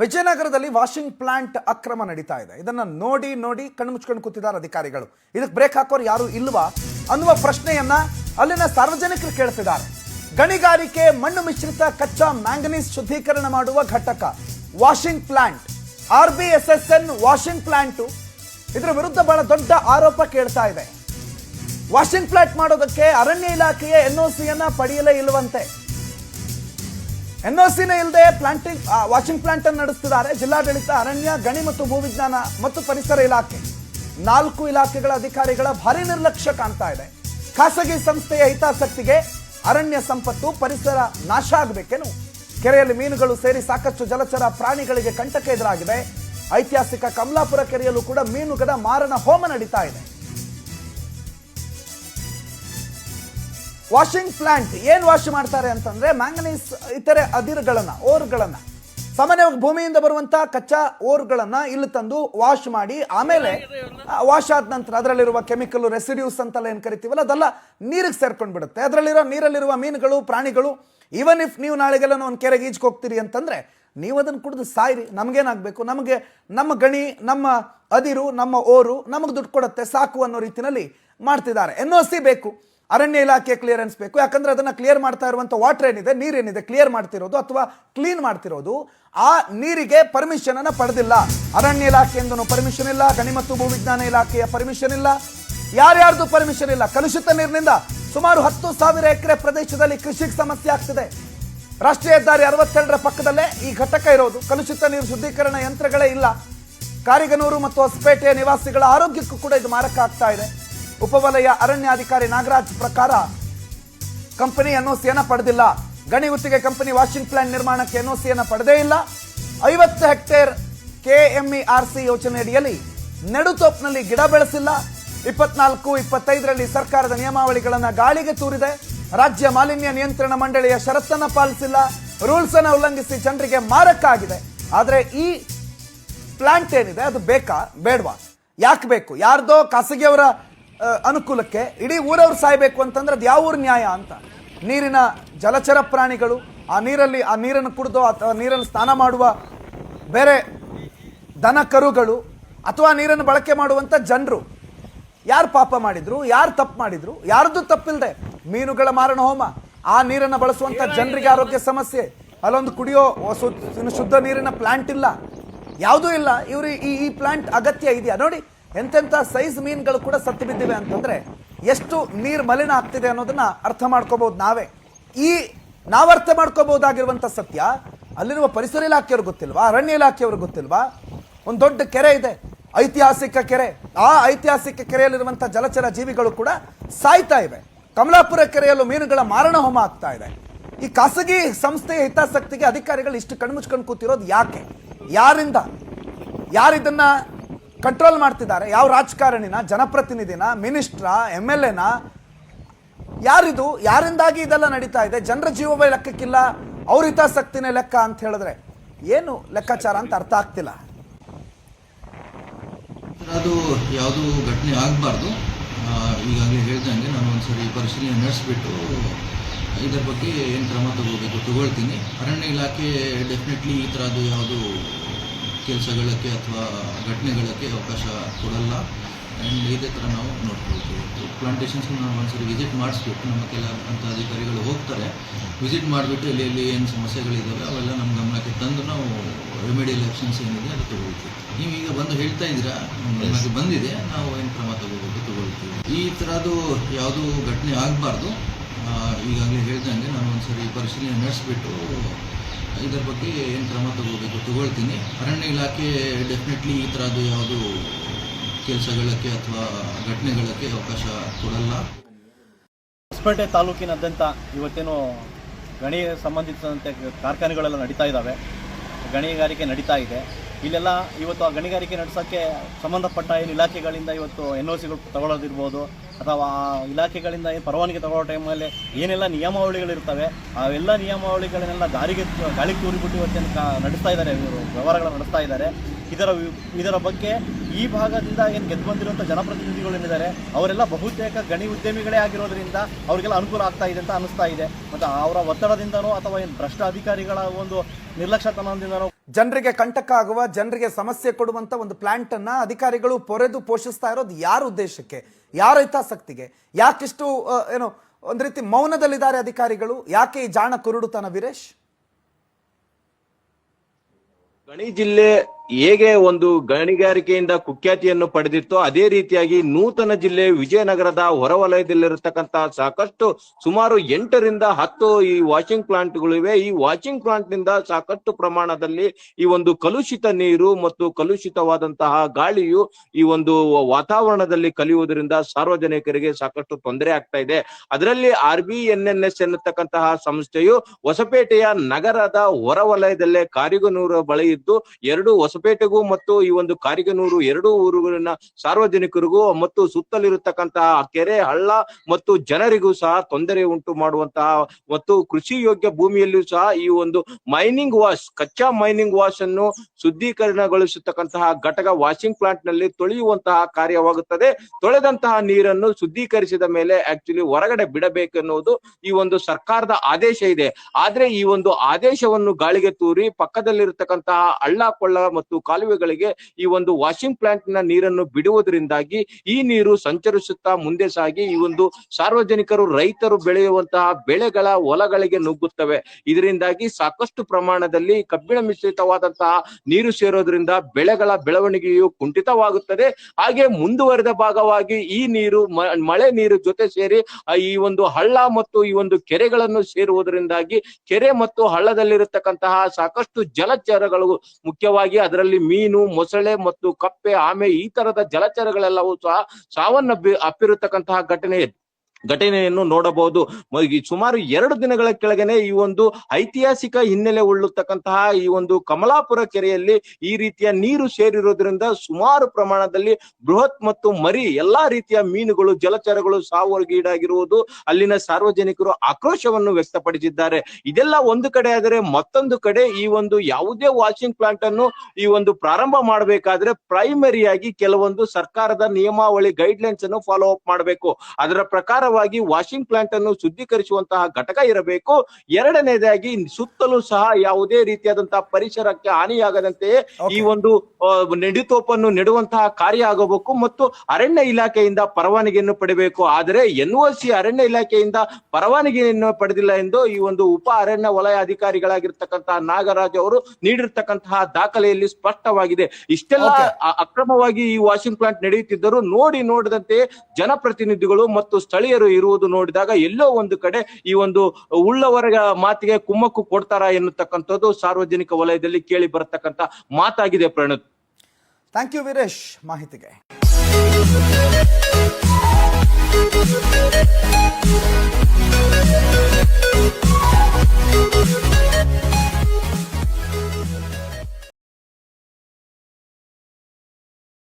ವಿಜಯನಗರದಲ್ಲಿ washing plant ಅಕ್ರಮ ನಡೀತಾ ಇದೆ. ಇದನ್ನ ನೋಡಿ ನೋಡಿ ಕಣ್ಣು ಮುಚ್ಕೊಂಡು ಕೂತಿದ್ದಾರೆ ಅಧಿಕಾರಿಗಳು. ಇದಕ್ಕೆ ಬ್ರೇಕ್ ಹಾಕೋರು ಯಾರು ಇಲ್ವಾ ಅನ್ನುವ ಪ್ರಶ್ನೆಯನ್ನ ಅಲ್ಲಿನ ಸಾರ್ವಜನಿಕರು ಕೇಳ್ತಿದ್ದಾರೆ. ಗಣಿಗಾರಿಕೆ, ಮಣ್ಣು ಮಿಶ್ರಿತ ಕಚ್ಚಾ ಮ್ಯಾಂಗನೀಸ್ ಶುದ್ಧೀಕರಣ ಮಾಡುವ ಘಟಕ, washing plant, R B S S N washing plant ಇದರ ವಿರುದ್ಧ ಬಹಳ ದೊಡ್ಡ ಆರೋಪ ಕೇಳ್ತಾ ಇದೆ. ವಾಷಿಂಗ್ ಪ್ಲಾಂಟ್ ಮಾಡೋದಕ್ಕೆ ಅರಣ್ಯ ಇಲಾಖೆಯ ಎನ್ಒಸಿಯನ್ನ ಪಡೆಯಲೇ ಸಿಯನ್ನ ಪಡೆಯಲೇ ಇಲ್ಲವಂತೆ ಸಿನ ಇಲ್ಲದೆ ಪ್ಲಾಂಟಿಂಗ್ ವಾಚಿಂಗ್ ಪ್ಲಾಂಟ್ ಅನ್ನು ನಡೆಸ್ತಿದ್ದಾರೆ ಜಿಲ್ಲಾಡಳಿತ, ಅರಣ್ಯ, ಗಣಿ ಮತ್ತು ಭೂವಿಜ್ಞಾನ ಮತ್ತು ಪರಿಸರ ಇಲಾಖೆ. ನಾಲ್ಕು ಇಲಾಖೆಗಳ ಅಧಿಕಾರಿಗಳ ಭಾರಿ ನಿರ್ಲಕ್ಷ್ಯ ಕಾಣ್ತಾ ಇದೆ. ಖಾಸಗಿ ಸಂಸ್ಥೆಯ ಹಿತಾಸಕ್ತಿಗೆ ಅರಣ್ಯ ಸಂಪತ್ತು, ಪರಿಸರ ನಾಶ ಆಗಬೇಕೇನು? ಕೆರೆಯಲ್ಲಿ ಮೀನುಗಳು ಸೇರಿ ಸಾಕಷ್ಟು ಜಲಚರ ಪ್ರಾಣಿಗಳಿಗೆ ಕಂಟಕ ಎದುರಾಗಿದೆ. ಐತಿಹಾಸಿಕ ಕಮಲಾಪುರ ಕೆರೆಯಲ್ಲೂ ಕೂಡ ಮೀನುಗದ ಮಾರಣ ಹೋಮ ನಡೀತಾ ಇದೆ. ವಾಷಿಂಗ್ ಪ್ಲಾಂಟ್ ಏನು ವಾಶ್ ಮಾಡ್ತಾರೆ ಅಂತಂದ್ರೆ ಮ್ಯಾಂಗನೀಸ್ ಇತರೆ ಅದಿರುಗಳನ್ನು ಓರ್ಗಳನ್ನ ಸಾಮಾನ್ಯವಾಗಿ ಭೂಮಿಯಿಂದ ಬರುವಂಥ ಕಚ್ಚಾ ಓರ್ಗಳನ್ನ ಇಲ್ಲಿ ತಂದು ವಾಶ್ ಮಾಡಿ, ಆಮೇಲೆ ವಾಶ್ ಆದ ನಂತರ ಅದರಲ್ಲಿರುವ ಕೆಮಿಕಲ್ ರೆಸಿಡ್ಯೂಸ್ ಅಂತೆಲ್ಲ ಏನು ಕರಿತೀವಲ್ಲ, ಅದೆಲ್ಲ ನೀರಿಗೆ ಸೇರ್ಕೊಂಡು ಬಿಡುತ್ತೆ ಅದರಲ್ಲಿರೋ ನೀರಲ್ಲಿರುವ ಮೀನುಗಳು, ಪ್ರಾಣಿಗಳು ಈವನ್ ಇಫ್ ನೀವು ನಾಳೆಗೆಲ್ಲ ಒಂದು ಕೆರೆಗೆ ಈಜ್ಗೆ ಹೋಗ್ತೀರಿ ಅಂತಂದ್ರೆ, ನೀವು ಅದನ್ನು ಕುಡಿದು ಸಾಯಿರಿ, ನಮಗೇನಾಗಬೇಕು? ನಮಗೆ ನಮ್ಮ ಗಣಿ, ನಮ್ಮ ಅದಿರು, ನಮ್ಮ ಓರು ನಮಗೆ ದುಡ್ಡು ಕೊಡುತ್ತೆ ಸಾಕು ಅನ್ನೋ ರೀತಿಯಲ್ಲಿ ಮಾಡ್ತಿದ್ದಾರೆ. ಎನ್ ಸಿ ಬೇಕು. ಅರಣ್ಯ ಇಲಾಖೆ ಕ್ಲಿಯರೆನ್ಸ್ ಬೇಕು. ಯಾಕಂದ್ರೆ ಅದನ್ನ ಕ್ಲಿಯರ್ ಮಾಡ್ತಾ ಇರುವಂಥ ವಾಟರ್ ಏನಿದೆ ನೀರೇನಿದೆ ಕ್ಲಿಯರ್ ಮಾಡ್ತಿರೋದು ಅಥವಾ ಕ್ಲೀನ್ ಮಾಡ್ತಿರೋದು, ಆ ನೀರಿಗೆ ಪರ್ಮಿಷನ್ ಅನ್ನ ಪಡೆದಿಲ್ಲ. ಅರಣ್ಯ ಇಲಾಖೆಯಿಂದನೂ ಪರ್ಮಿಷನ್ ಇಲ್ಲ ಗಣಿ ಮತ್ತು ಭೂವಿಜ್ಞಾನ ಇಲಾಖೆಯ ಪರ್ಮಿಷನ್ ಇಲ್ಲ. ಯಾರ್ಯಾರ್ದು ಪರ್ಮಿಷನ್ ಇಲ್ಲ? ಕಲುಷಿತ ನೀರಿನಿಂದ ಸುಮಾರು ಹತ್ತು ಸಾವಿರ ಎಕರೆ ಪ್ರದೇಶದಲ್ಲಿ ಕೃಷಿಗೆ ಸಮಸ್ಯೆ ಆಗ್ತಿದೆ. ರಾಷ್ಟ್ರೀಯ ಹೆದ್ದಾರಿ ಅರವತ್ತೆರಡರ ಪಕ್ಕದಲ್ಲೇ ಈ ಘಟಕ ಇರೋದು. ಕಲುಷಿತ ನೀರು ಶುದ್ಧೀಕರಣ ಯಂತ್ರಗಳೇ ಇಲ್ಲ. ಕಾರಿಗನೂರು ಮತ್ತು ಹೊಸಪೇಟೆಯ ನಿವಾಸಿಗಳ ಆರೋಗ್ಯಕ್ಕೂ ಕೂಡ ಇದು ಮಾರಕ ಆಗ್ತಾ ಇದೆ. ಉಪವಲಯ ಅರಣ್ಯಾಧಿಕಾರಿ ನಾಗರಾಜ್ ಪ್ರಕಾರ ಕಂಪನಿ ಸೇನ ಪಡೆದಿಲ್ಲ. ಗಣಿ ಗುತ್ತಿಗೆ ಕಂಪನಿ ವಾಷಿಂಗ್ ಪ್ಲಾಂಟ್ ನಿರ್ಮಾಣಕ್ಕೆ ಎನ್ಒಸಿಯನ್ನ ಪಡೆದೇ ಇಲ್ಲ. ಐವತ್ತು ಹೆಕ್ಟೇರ್ ಕೆಎಂಇಆರ್ ಸಿ ಯೋಜನೆಯಡಿಯಲ್ಲಿ ನೆಡುತೋಪ್ನಲ್ಲಿ ಗಿಡ ಬೆಳೆಸಿಲ್ಲ. ಇಪ್ಪತ್ನಾಲ್ಕು, ಇಪ್ಪತ್ತೈದರಲ್ಲಿ ಸರ್ಕಾರದ ನಿಯಮಾವಳಿಗಳನ್ನು ಗಾಳಿಗೆ ತೂರಿದೆ. ರಾಜ್ಯ ಮಾಲಿನ್ಯ ನಿಯಂತ್ರಣ ಮಂಡಳಿಯ ಷರತ್ತನ್ನು ಪಾಲಿಸಿಲ್ಲ. ರೂಲ್ಸ್ ಅನ್ನು ಉಲ್ಲಂಘಿಸಿ ಜನರಿಗೆ ಮಾರಕ ಆದ್ರೆ ಈ ಪ್ಲಾಂಟ್ ಏನಿದೆ? ಅದು ಬೇಕಾ? ಬೇಡವಾ? ಯಾಕೆ ಬೇಕು? ಯಾರ್ದೋ ಖಾಸಗಿಯವರ ಅನುಕೂಲಕ್ಕೆ ಇಡೀ ಊರವ್ರು ಸಾಯ್ಬೇಕು ಅಂತಂದ್ರೆ ಅದು ಯಾವ ಊರು ನ್ಯಾಯ ಅಂತ. ನೀರಿನ ಜಲಚರ ಪ್ರಾಣಿಗಳು, ಆ ನೀರಲ್ಲಿ, ಆ ನೀರನ್ನು ಕುಡಿದು ಅಥವಾ ನೀರಲ್ಲಿ ಸ್ನಾನ ಮಾಡುವ ಬೇರೆ ದನ ಕರುಗಳು, ಅಥವಾ ನೀರನ್ನು ಬಳಕೆ ಮಾಡುವಂಥ ಜನರು. ಯಾರು ಪಾಪ ಮಾಡಿದ್ರು, ಯಾರು ತಪ್ಪು ಮಾಡಿದ್ರು, ಯಾರದ್ದು ತಪ್ಪಿಲ್ಲದೆ ಮೀನುಗಳ ಮಾರಣ ಹೋಮ, ಆ ನೀರನ್ನು ಬಳಸುವಂಥ ಜನರಿಗೆ ಆರೋಗ್ಯ ಸಮಸ್ಯೆ. ಅಲ್ಲೊಂದು ಕುಡಿಯೋ ಶುದ್ಧ ನೀರಿನ ಪ್ಲಾಂಟ್ ಇಲ್ಲ. ಯಾವುದೂ ಇಲ್ಲ. ಇವರು ಈ ಈ ಪ್ಲಾಂಟ್ ಅಗತ್ಯ ಇದೆಯಾ? ನೋಡಿ ಎಂತೆಂಥ ಸೈಜ್ ಮೀನುಗಳು ಕೂಡ ಸತ್ತು ಬಿದ್ದಿವೆ ಅಂತಂದ್ರೆ ಎಷ್ಟು ನೀರು ಮಲಿನ ಆಗ್ತಿದೆ ಅನ್ನೋದನ್ನ ಅರ್ಥ ಮಾಡ್ಕೋಬಹುದು ನಾವೇ. ಈ ನಾವು ಅರ್ಥ ಮಾಡ್ಕೋಬಹುದಾಗಿರುವಂತ ಸತ್ಯ, ಅಲ್ಲಿರುವ ಪರಿಸರ ಇಲಾಖೆಯವ್ರಿಗೆ ಗೊತ್ತಿಲ್ವಾ, ಅರಣ್ಯ ಇಲಾಖೆಯವ್ರಿಗೆ ಗೊತ್ತಿಲ್ವಾ? ಒಂದು ದೊಡ್ಡ ಕೆರೆ ಇದೆ, ಐತಿಹಾಸಿಕ ಕೆರೆ. ಆ ಐತಿಹಾಸಿಕ ಕೆರೆಯಲ್ಲಿರುವಂಥ ಜಲಚರ ಜೀವಿಗಳು ಕೂಡ ಸಾಯ್ತಾ ಇವೆ. ಕಮಲಾಪುರ ಕೆರೆಯಲ್ಲೂ ಮೀನುಗಳ ಮಾರಣ ಹೋಮ ಆಗ್ತಾ ಇದೆ. ಈ ಖಾಸಗಿ ಸಂಸ್ಥೆಯ ಹಿತಾಸಕ್ತಿಗೆ ಅಧಿಕಾರಿಗಳು ಇಷ್ಟು ಕಣ್ಮುಚ್ಕೊಂಡು ಕೂತಿರೋದು ಯಾಕೆ? ಯಾರಿಂದ? ಯಾರಿದನ್ನ ಕಂಟ್ರೋಲ್ ಮಾಡ್ತಿದ್ದಾರೆ. ಯಾವ ರಾಜಕಾರಣಿನ, ಜನಪ್ರತಿನಿಧಿನ ಮಿನಿಸ್ಟ್ರ ಎಂ ಎಲ್ ಎನ ಯಾರಿದು, ಯಾರಿಂದಾಗಿ ಇದೆಲ್ಲ ನಡೀತಾ ಇದೆ? ಜನರ ಜೀವವೇ ಲೆಕ್ಕಕ್ಕಿಲ್ಲ, ಅವ್ರ ಹಿತಾಸಕ್ತಿನೇ ಲೆಕ್ಕ ಅಂತ ಹೇಳಿದ್ರೆ ಏನು ಲೆಕ್ಕಾಚಾರ ಅಂತ ಅರ್ಥ ಆಗ್ತಿಲ್ಲ. ಅದು ಯಾವುದೂ ಘಟನೆ ಆಗಬಾರ್ದು. ಈಗಾಗಲೇ ಹೇಳ್ದಂಗೆ ನಾನು ಒಂದ್ಸರಿ ಪರಿಶೀಲನೆ ನಡೆಸಿಬಿಟ್ಟು ಇದರ ಬಗ್ಗೆ ಏನು ಕ್ರಮ ತಗೋಬೇಕು ತಗೊಳ್ತೀನಿ. ಅರಣ್ಯ ಇಲಾಖೆ ಡೆಫಿನೆಟ್ಲಿ ಈ ಥರದ್ದು ಯಾವುದು ಕೆಲಸಗಳಕ್ಕೆ ಅಥವಾ ಘಟನೆಗಳಕ್ಕೆ ಅವಕಾಶ ಕೊಡಲ್ಲ. ಆ್ಯಂಡ್ ಇದೇ ಥರ ನಾವು ನೋಡ್ಕೊಳ್ತೀವಿ. ಪ್ಲಾಂಟೇಶನ್ಸ್ ನಾವು ಒಂದ್ಸರಿ ವಿಸಿಟ್ ಮಾಡಿಸ್ಬಿಟ್ಟು ನಮ್ಮ ಕೆಲ ಅಂತ ಅಧಿಕಾರಿಗಳು ಹೋಗ್ತಾರೆ. ವಿಸಿಟ್ ಮಾಡಿಬಿಟ್ಟು ಇಲ್ಲಿ ಇಲ್ಲಿ ಏನು ಸಮಸ್ಯೆಗಳಿದ್ದಾವೆ ಅವೆಲ್ಲ ನಮ್ಮ ಗಮನಕ್ಕೆ ತಂದು ನಾವು ರೆಮಿಡಿಯಲ್ ಆ್ಯಕ್ಷನ್ಸ್ ಏನಿದೆ ಅದು ತಗೊಳ್ತೀವಿ. ನೀವು ಈಗ ಬಂದು ಹೇಳ್ತಾ ಇದ್ದೀರಾ? ನಮಗೆ ಬಂದಿದೆ. ನಾವು ಏನು ಕ್ರಮ ತಗೋಬೇಕು ತಗೊಳ್ತೀವಿ. ಈ ಥರದ್ದು ಯಾವುದೂ ಘಟನೆ ಆಗಬಾರ್ದು. ಈಗಾಗಲೇ ಹೇಳ್ದಂಗೆ ನಾನು ಒಂದ್ಸರಿ ಪರಿಶೀಲನೆ ನಡೆಸಿಬಿಟ್ಟು ಇದರ ಬಗ್ಗೆ ಏನು ಕ್ರಮ ತಗೋಬೇಕು ತಗೊಳ್ತೀನಿ. ಅರಣ್ಯ ಇಲಾಖೆ ಡೆಫಿನೆಟ್ಲಿ ಈ ಥರದ್ದು ಯಾವುದು ಕೆಲಸಗಳಕ್ಕೆ ಅಥವಾ ಘಟನೆಗಳಕ್ಕೆ ಅವಕಾಶ ಕೊಡಲ್ಲ. ಹೊಸಪೇಟೆ ತಾಲೂಕಿನಾದ್ಯಂತ ಇವತ್ತೇನು ಗಣಿ ಸಂಬಂಧಿಸಿದಂತೆ ಕಾರ್ಖಾನೆಗಳೆಲ್ಲ ನಡೀತಾ ಇದ್ದಾವೆ ಗಣಿಗಾರಿಕೆ ನಡೀತಾ ಇದೆ. ಇಲ್ಲೆಲ್ಲ ಇವತ್ತು ಆ ಗಣಿಗಾರಿಕೆ ನಡೆಸೋಕ್ಕೆ ಸಂಬಂಧಪಟ್ಟ ಏನು ಇಲಾಖೆಗಳಿಂದ ಇವತ್ತು ಎನ್ ಒ ಸಿಗಳು ತಗೊಳ್ಳೋದಿರ್ಬೋದು ಅಥವಾ ಆ ಇಲಾಖೆಗಳಿಂದ ಏನು ಪರವಾನಗಿ ತಗೊಳ್ಳೋ ಟೈಮಲ್ಲಿ ಏನೆಲ್ಲ ನಿಯಮಾವಳಿಗಳಿರ್ತವೆ ಅವೆಲ್ಲ ನಿಯಮಾವಳಿಗಳನ್ನೆಲ್ಲ ಗಾಳಿಗೆ ಗಾಳಿಗೆ ತೂರಿಬಿಟ್ಟು ಇವತ್ತೇನು ಕ, ನಡೆಸ್ತಾ ಇದ್ದಾರೆ, ಇವರು ವ್ಯವಹಾರಗಳನ್ನು ನಡೆಸ್ತಾ ಇದ್ದಾರೆ. ಇದರ ಇದರ ಬಗ್ಗೆ ಈ ಭಾಗದಿಂದ ಏನು ಗೆದ್ದು ಬಂದಿರುವಂಥ ಜನಪ್ರತಿನಿಧಿಗಳು ಏನಿದ್ದಾರೆ, ಅವರೆಲ್ಲ ಬಹುತೇಕ ಗಣಿ ಉದ್ಯಮಿಗಳೇ ಆಗಿರೋದ್ರಿಂದ ಅವರಿಗೆಲ್ಲ ಅನುಕೂಲ ಆಗ್ತಾ ಇದೆ ಅಂತ ಅನಿಸ್ತಾ ಇದೆ. ಮತ್ತು ಅವರ ಒತ್ತಡದಿಂದನೋ ಅಥವಾ ಏನು ಭ್ರಷ್ಟ ಅಧಿಕಾರಿಗಳ ಒಂದು ನಿರ್ಲಕ್ಷ್ಯತನದಿಂದನೋ ಜನರಿಗೆ ಕಂಟಕ ಆಗುವ ಜನರಿಗೆ ಸಮಸ್ಯೆ ಕೊಡುವಂತ ಒಂದು ಪ್ಲಾಂಟ್ ಅನ್ನ ಅಧಿಕಾರಿಗಳು ಪೊರೆದು ಪೋಷಿಸ್ತಾ ಇರೋದು ಯಾರ ಉದ್ದೇಶಕ್ಕೆ? ಯಾರ ಹಿತಾಸಕ್ತಿಗೆ? ಯಾಕಿಷ್ಟು ಏನು, ಒಂದು ರೀತಿ ಮೌನದಲ್ಲಿದ್ದಾರೆ ಅಧಿಕಾರಿಗಳು? ಯಾಕೆ ಈ ಜಾಣ ಕುರುಡುತನ ವೀರೇಶ್? ಗಣಿ ಜಿಲ್ಲೆ ಹೇಗೆ ಒಂದು ಗಣಿಗಾರಿಕೆಯಿಂದ ಕುಖ್ಯಾತಿಯನ್ನು ಪಡೆದಿತ್ತೋ ಅದೇ ರೀತಿಯಾಗಿ ನೂತನ ಜಿಲ್ಲೆ ವಿಜಯನಗರದ ಹೊರವಲಯದಲ್ಲಿರತಕ್ಕಂತಹ ಸಾಕಷ್ಟು ಸುಮಾರು ಎಂಟರಿಂದ ಹತ್ತು ಈ ವಾಷಿಂಗ್ ಪ್ಲಾಂಟ್ಗಳಿವೆ ಈ ವಾಷಿಂಗ್ ಪ್ಲಾಂಟ್ನಿಂದ ಸಾಕಷ್ಟು ಪ್ರಮಾಣದಲ್ಲಿ ಈ ಒಂದು ಕಲುಷಿತ ನೀರು ಮತ್ತು ಕಲುಷಿತವಾದಂತಹ ಗಾಳಿಯು ಈ ಒಂದು ವಾತಾವರಣದಲ್ಲಿ ಕಲಿಯುವುದರಿಂದ ಸಾರ್ವಜನಿಕರಿಗೆ ಸಾಕಷ್ಟು ತೊಂದರೆ ಆಗ್ತಾ ಇದೆ. ಅದರಲ್ಲಿ R B N N S ಎನ್ನತಕ್ಕಂತಹ ಸಂಸ್ಥೆಯು ಹೊಸಪೇಟೆಯ ನಗರದ ಹೊರವಲಯದಲ್ಲೇ ಕಾರಿಗನೂರು ಬಳಿ ಇದ್ದು ಎರಡು ಹೊಸಪೇಟೆಗೂ ಮತ್ತು ಈ ಒಂದು ಕಾರಿಗನೂರು ಎರಡು ಊರುಗಳನ್ನ ಸಾರ್ವಜನಿಕರಿಗೂ ಮತ್ತು ಸುತ್ತಲಿರತಕ್ಕಂತಹ ಕೆರೆ, ಹಳ್ಳ ಮತ್ತು ಜನರಿಗೂ ಸಹ ತೊಂದರೆ ಉಂಟು ಮಾಡುವಂತಹ ಮತ್ತು ಕೃಷಿ ಯೋಗ್ಯ ಭೂಮಿಯಲ್ಲಿಯೂ ಸಹ ಈ ಒಂದು ಮೈನಿಂಗ್ ವಾಶ್ ಕಚ್ಚಾ ಮೈನಿಂಗ್ ವಾಶ್ ಅನ್ನು ಶುದ್ಧೀಕರಣಗೊಳಿಸತಕ್ಕಂತಹ ಘಟಕ ವಾಷಿಂಗ್ ಪ್ಲಾಂಟ್ನಲ್ಲಿ ತೊಳೆಯುವಂತಹ ಕಾರ್ಯವಾಗುತ್ತದೆ. ತೊಳೆದಂತಹ ನೀರನ್ನು ಶುದ್ಧೀಕರಿಸಿದ ಮೇಲೆ ಆಕ್ಚುಲಿ ಹೊರಗಡೆ ಬಿಡಬೇಕೆನ್ನುವುದು ಈ ಒಂದು ಸರ್ಕಾರದ ಆದೇಶ ಇದೆ. ಆದ್ರೆ ಈ ಒಂದು ಆದೇಶವನ್ನು ಗಾಳಿಗೆ ತೂರಿ ಪಕ್ಕದಲ್ಲಿರತಕ್ಕಂತಹ ಹಳ್ಳ ಕೊಳ್ಳ ಮತ್ತು ಕಾಲುವೆಗಳಿಗೆ ಈ ಒಂದು ವಾಷಿಂಗ್ ಪ್ಲಾಂಟ್ನ ನೀರನ್ನು ಬಿಡುವುದರಿಂದಾಗಿ ಈ ನೀರು ಸಂಚರಿಸುತ್ತಾ ಮುಂದೆ ಸಾಗಿ ಈ ಒಂದು ಸಾರ್ವಜನಿಕರು, ರೈತರು ಬೆಳೆಯುವಂತಹ ಬೆಳೆಗಳ ಹೊಲಗಳಿಗೆ ನುಗ್ಗುತ್ತವೆ. ಇದರಿಂದಾಗಿ ಸಾಕಷ್ಟು ಪ್ರಮಾಣದಲ್ಲಿ ಕಬ್ಬಿಣ ಮಿಶ್ರಿತವಾದಂತಹ ನೀರು ಸೇರೋದ್ರಿಂದ ಬೆಳೆಗಳ ಬೆಳವಣಿಗೆಯು ಕುಂಠಿತವಾಗುತ್ತದೆ. ಹಾಗೆ ಮುಂದುವರೆದ ಭಾಗವಾಗಿ ಈ ನೀರು ಮಳೆ ನೀರು ಜೊತೆ ಸೇರಿ ಈ ಒಂದು ಹಳ್ಳ ಮತ್ತು ಈ ಒಂದು ಕೆರೆಗಳನ್ನು ಸೇರುವುದರಿಂದಾಗಿ ಕೆರೆ ಮತ್ತು ಹಳ್ಳದಲ್ಲಿರತಕ್ಕಂತಹ ಸಾಕಷ್ಟು ಜಲಚರಗಳು ಮುಖ್ಯವಾಗಿ ಅದರಲ್ಲಿ ಮೀನು ಮೊಸಳೆ ಮತ್ತು ಕಪ್ಪೆ ಆಮೆ ಈ ತರದ ಜಲಚರಗಳೆಲ್ಲವೂ ಸಹ ಸಾವನ್ನಪ್ಪಿ ಅಪ್ಪಿರತಕ್ಕಂತಹ ಘಟನೆ. ಘಟನೆಯನ್ನು ನೋಡಬಹುದು. ಸುಮಾರು ಎರಡು ದಿನಗಳ ಕೆಳಗನೆ ಈ ಒಂದು ಐತಿಹಾಸಿಕ ಹಿನ್ನೆಲೆ ಉಳ್ಳತಕ್ಕಂತಹ ಈ ಒಂದು ಕಮಲಾಪುರ ಕೆರೆಯಲ್ಲಿ ಈ ರೀತಿಯ ನೀರು ಸೇರಿರೋದ್ರಿಂದ ಸುಮಾರು ಪ್ರಮಾಣದಲ್ಲಿ ಬೃಹತ್ ಮತ್ತು ಮರಿ ಎಲ್ಲಾ ರೀತಿಯ ಮೀನುಗಳು, ಜಲಚರಗಳು ಸಾವುಗೀಡಾಗಿರುವುದು ಅಲ್ಲಿನ ಸಾರ್ವಜನಿಕರು ಆಕ್ರೋಶವನ್ನು ವ್ಯಕ್ತಪಡಿಸಿದ್ದಾರೆ. ಇದೆಲ್ಲ ಒಂದು ಕಡೆ ಆದರೆ ಮತ್ತೊಂದು ಕಡೆ ಈ ಒಂದು ಯಾವುದೇ ವಾಷಿಂಗ್ ಪ್ಲಾಂಟ್ ಅನ್ನು ಈ ಒಂದು ಪ್ರಾರಂಭ ಮಾಡಬೇಕಾದ್ರೆ ಪ್ರೈಮರಿಯಾಗಿ ಕೆಲವೊಂದು ಸರ್ಕಾರದ ನಿಯಮಾವಳಿ ಗೈಡ್ ಲೈನ್ಸ್ ಅನ್ನು ಫಾಲೋ ಅಪ್ ಮಾಡಬೇಕು. ಅದರ ಪ್ರಕಾರವಾಗಿ ವಾಷಿಂಗ್ ಪ್ಲಾಂಟ್ ಅನ್ನು ಶುದ್ಧೀಕರಿಸುವಂತಹ ಘಟಕ ಇರಬೇಕು. ಎರಡನೇದಾಗಿ ಸುತ್ತಲೂ ಸಹ ಯಾವುದೇ ರೀತಿಯಾದಂತಹ ಪರಿಸರಕ್ಕೆ ಹಾನಿಯಾಗದಂತೆ ಈ ಒಂದು ನೆಡಿತೋಪನ್ನು ನೆಡುವಂತಹ ಕಾರ್ಯ ಆಗಬೇಕು ಮತ್ತು ಅರಣ್ಯ ಇಲಾಖೆಯಿಂದ ಪರವಾನಗಿಯನ್ನು ಪಡೆಯಬೇಕು ಆದರೆ ಎನ್ ಸಿ ಅರಣ್ಯ ಇಲಾಖೆಯಿಂದ ಪರವಾನಗಿಯನ್ನು ಪಡೆದಿಲ್ಲ ಎಂದು ಈ ಒಂದು ಉಪ ಅರಣ್ಯ ವಲಯ ಅಧಿಕಾರಿಗಳಾಗಿರ್ತಕ್ಕಂತಹ ನಾಗರಾಜ್ ಅವರು ನೀಡಿರ್ತಕ್ಕಂತಹ ದಾಖಲೆಯಲ್ಲಿ ಸ್ಪಷ್ಟವಾಗಿದೆ. ಇಷ್ಟೆಲ್ಲ ಅಕ್ರಮವಾಗಿ ಈ ವಾಷಿಂಗ್ ಪ್ಲಾಂಟ್ ನಡೆಯುತ್ತಿದ್ದರೂ ನೋಡಿ ನೋಡದಂತೆ ಜನಪ್ರತಿನಿಧಿಗಳು ಮತ್ತು ಸ್ಥಳೀಯರು ಇರುವುದು ನೋಡಿದಾಗ ಎಲ್ಲೋ ಒಂದು ಕಡೆ ಈ ಒಂದು ಉಳ್ಳವರ ಮಾತಿಗೆ ಕುಮ್ಮಕ್ಕು ಕೊಡ್ತಾರಾ ಎನ್ನುತ್ತಕ್ಕಂಥದ್ದು ಸಾರ್ವಜನಿಕ ವಲಯದಲ್ಲಿ ಕೇಳಿ ಬರತಕ್ಕಂತ ಮಾತಾಗಿದೆ ಪ್ರಣತ್. ಥ್ಯಾಂಕ್ ಯು ವೀರೇಶ್ ಮಾಹಿತಿಗೆ.